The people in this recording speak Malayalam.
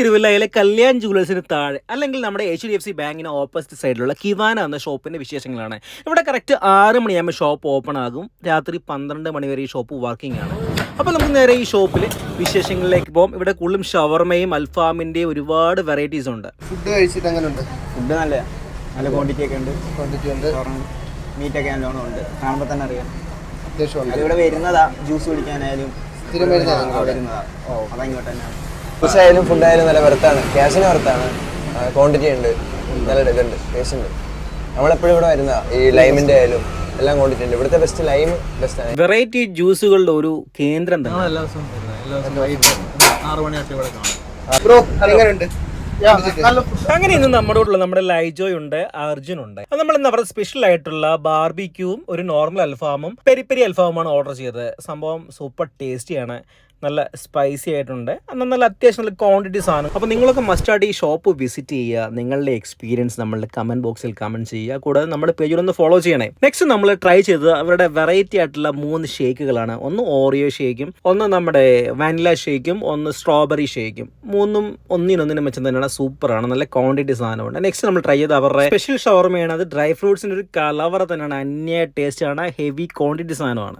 തിരുവല്ലയിലെ കല്യാൺ ജുവലേഴ്സിന് താഴെ അല്ലെങ്കിൽ നമ്മുടെ എച്ച് ഡി എഫ് സി ബാങ്കിന് ഓപ്പോസിറ്റ് സൈഡിലുള്ള കിവാന എന്ന ഷോപ്പിന്റെ വിശേഷങ്ങളാണ്. ഇവിടെ കറക്റ്റ് ആറ് മണിയാകുമ്പോൾ ഷോപ്പ് ഓപ്പൺ ആകും. രാത്രി പന്ത്രണ്ട് മണി വരെ ഈ ഷോപ്പ് വർക്കിംഗ് ആണ്. അപ്പോൾ നമുക്ക് നേരെ ഈ ഷോപ്പിൽ വിശേഷങ്ങളിലേക്ക് പോകും. ഇവിടെ കൂടുതലും ഷവർമയും അൽഫാമിന്റെയും ഒരുപാട് വെറൈറ്റീസ് ഉണ്ട്. ഫുഡ് കഴിച്ചിട്ട് അങ്ങനെ ഉണ്ട് ഫുഡ് നല്ല നല്ല ക്വാണ്ടിറ്റി ഒക്കെ ഉണ്ട്. ക്വാണ്ടിറ്റി ഉണ്ട്. മീറ്റ് ഒക്കെ നല്ലോണം ഉണ്ട്. കാണുമ്പോൾ തന്നെ അറിയാം. ഇവിടെ വരുന്നതാ ജ്യൂസ് കുടിക്കാനായാലും സ്ഥിരം വരുന്നതാ? വരുന്നതാ. ഓ അതങ്ങോട്ട് ഇങ്ങോട്ട് തന്നെയാണ്. ആയാലും ഫുഡ് ആയാലും നല്ല വെറുത്താണ് ക്യാഷിന് വെറുത്താണ് ക്വാണ്ടിറ്റി ഉണ്ട്. നല്ല ഇതുണ്ട്. ടേസ്റ്റ് ഉണ്ട്. നമ്മളെപ്പോഴും ഇവിടെ വരുന്ന ഈ ലൈമിന്റെ ആയാലും എല്ലാം ക്വാണ്ടിറ്റി ഉണ്ട്. ഇവിടുത്തെ ബെസ്റ്റ് ലൈം ബെസ്റ്റ് ആണ്. വെറൈറ്റി ജ്യൂസുകളുടെ ഒരു കേന്ദ്രം തന്നെ. എല്ലാ ദിവസവും വരുന്നത്. എല്ലാ ദിവസവും വൈകിട്ട് ആറ് മണിയൊക്കെ ബ്രോ എങ്ങനെ ഉണ്ട് അങ്ങനെ ഇന്ന് നമ്മുടെ കൂടെ നമ്മുടെ ലൈജോയ് ഉണ്ട് അർജുൻ ഉണ്ട് അത് നമ്മൾ ഇന്ന് അവരുടെ സ്പെഷ്യൽ ആയിട്ടുള്ള ബാർബിക്യൂവും ഒരു നോർമൽ അൽഫാമും പെരി പെരി അൽഫാമുമാണ് ഓർഡർ ചെയ്തത്. സംഭവം സൂപ്പർ ടേസ്റ്റിയാണ് നല്ല സ്പൈസി ആയിട്ടുണ്ട്. എന്നാൽ നല്ല അത്യാവശ്യം നല്ല ക്വാണ്ടിറ്റി സാധനം. അപ്പോൾ നിങ്ങളൊക്കെ മസ്റ്റായിട്ട് ഈ ഷോപ്പ് വിസിറ്റ് ചെയ്യുക. നിങ്ങളുടെ എക്സ്പീരിയൻസ് നമ്മളുടെ കമന്റ് ബോക്സിൽ കമന്റ് ചെയ്യുക. കൂടാതെ നമ്മുടെ പേജിൽ ഒന്ന് ഫോളോ ചെയ്യണേ. നെക്സ്റ്റ് നമ്മൾ ട്രൈ ചെയ്തത് അവരുടെ വെറൈറ്റി ആയിട്ടുള്ള മൂന്ന് ഷേക്കുകളാണ് ഒന്ന് ഓറിയോ ഷേക്കും ഒന്ന് നമ്മുടെ വാനില ഷേക്കും ഒന്ന് സ്ട്രോബെറി ഷേക്കും മൂന്നും ഒന്നിനൊന്നിനും മെച്ചം തന്നെയാണ്. സൂപ്പറാണ്. നല്ല ക്വാണ്ടിറ്റി സാധനമുണ്ട്. നെക്സ്റ്റ് നമ്മൾ ട്രൈ ചെയ്ത് അവരുടെ സ്പെഷ്യൽ ഷവർമയാണ്. അത് ഡ്രൈ ഫ്രൂട്ട്സിന്റെ ഒരു കലവറ തന്നെയാണ്. അന്യ ടേസ്റ്റ് ആണ്. ഹെവി ക്വാണ്ടിറ്റി സാധനമാണ്.